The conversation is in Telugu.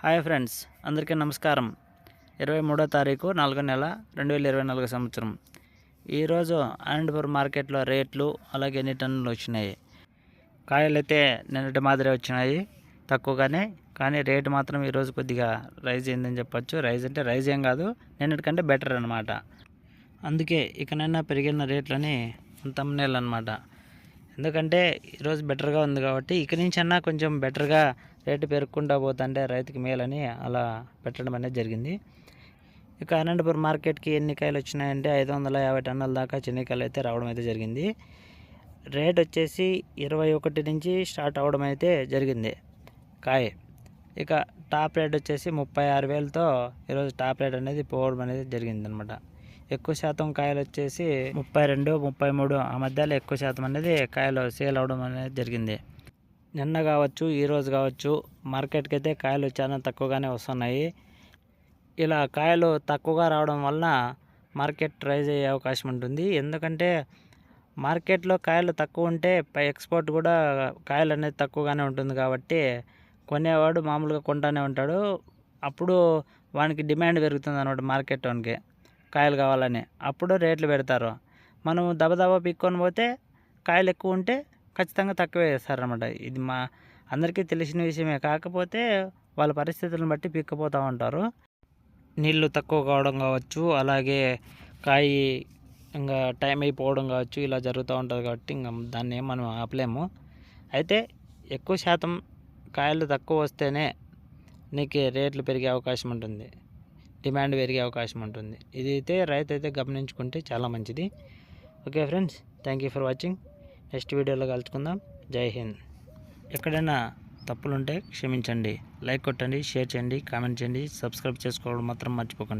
హాయ్ ఫ్రెండ్స్ అందరికీ నమస్కారం. ఇరవై మూడో తారీఖు నాలుగో నెల రెండు వేల ఇరవై నాలుగు సంవత్సరం. ఈరోజు అనంతపురం మార్కెట్లో రేట్లు అలాగే ఎన్ని టన్నులు వచ్చినాయి? కాయలు అయితే నిన్నటి మాదిరి వచ్చినాయి తక్కువగానే కానీ రేటు మాత్రం ఈరోజు కొద్దిగా రైజ్ అయిందని చెప్పొచ్చు. రైజ్ అంటే రైజ్ ఏం కాదు నిన్నటికంటే బెటర్ అనమాట అందుకే ఇకనైనా పెరిగిన రేట్లని తమ్మనేలు అనమాట ఎందుకంటే ఈరోజు బెటర్గా ఉంది కాబట్టి ఇక నుంచి అన్నా కొంచెం బెటర్గా రేటు పెరుక్కుంటా పోతుంటే రైతుకి మేలని అలా పెట్టడం అనేది జరిగింది. ఇక అనంతపురం మార్కెట్కి ఎన్ని కాయలు వచ్చినాయంటే ఐదు వందల యాభై టన్నుల దాకా చెనికాయలు అయితే రావడం అయితే జరిగింది. రేట్ వచ్చేసి ఇరవై ఒకటి నుంచి స్టార్ట్ అవడం అయితే జరిగింది కాయ. ఇక టాప్ రేట్ వచ్చేసి ముప్పై ఆరు వేలతో ఈరోజు టాప్ రేట్ అనేది పోవడం అనేది జరిగిందనమాట. ఎక్కువ శాతం కాయలు వచ్చేసి ముప్పై రెండు ముప్పై మూడు ఆ మధ్యలో ఎక్కువ శాతం అనేది కాయలు సేల్ అవడం అనేది జరిగింది. నిన్న కావచ్చు ఈరోజు కావచ్చు మార్కెట్కి అయితే కాయలు చాలా తక్కువగానే వస్తున్నాయి. ఇలా కాయలు తక్కువగా రావడం వలన మార్కెట్ రైజ్ అయ్యే అవకాశం ఉంటుంది. ఎందుకంటే మార్కెట్లో కాయలు తక్కువ ఉంటే పై ఎక్స్పోర్ట్ కూడా కాయలు అనేది తక్కువగానే ఉంటుంది కాబట్టి కొనేవాడు మామూలుగా కొంటానే ఉంటాడు. అప్పుడు వానికి డిమాండ్ పెరుగుతుంది అనమాట మార్కెట్ వానికి. కాయలు కావాలని అప్పుడు రేట్లు పెడతారు. మనం దబదబ పిక్కొని పోతే కాయలు ఎక్కువ ఉంటే ఖచ్చితంగా తక్కువే వేస్తారనమాట ఇది మా అందరికీ తెలిసిన విషయమే. కాకపోతే వాళ్ళ పరిస్థితులను బట్టి పిక్కపోతూ ఉంటారు. నీళ్ళు తక్కువ కావడం కావచ్చు అలాగే కాయ ఇంకా టైం అయిపోవడం కావచ్చు ఇలా జరుగుతూ ఉంటుంది కాబట్టి ఇంకా దాన్ని మనం ఆపలేము. అయితే ఎక్కువ శాతం కాయలు తక్కువ వస్తేనే నీకు రేట్లు పెరిగే అవకాశం ఉంటుంది. డిమాండ్ పెరిగే అవకాశం ఉంటుంది. ఇది అయితే రైతు అయితే గమనించుకుంటే చాలా మంచిది. Okay friends thank you for watching. Next వీడియోలో కలుసుకుందాం. జై హింద్. ఎక్కడైనా తప్పులుంటే క్షమించండి. లైక్ కొట్టండి షేర్ చేయండి కామెంట్ చేయండి సబ్స్క్రైబ్ చేసుకోవడం మాత్రం మర్చిపోకండి.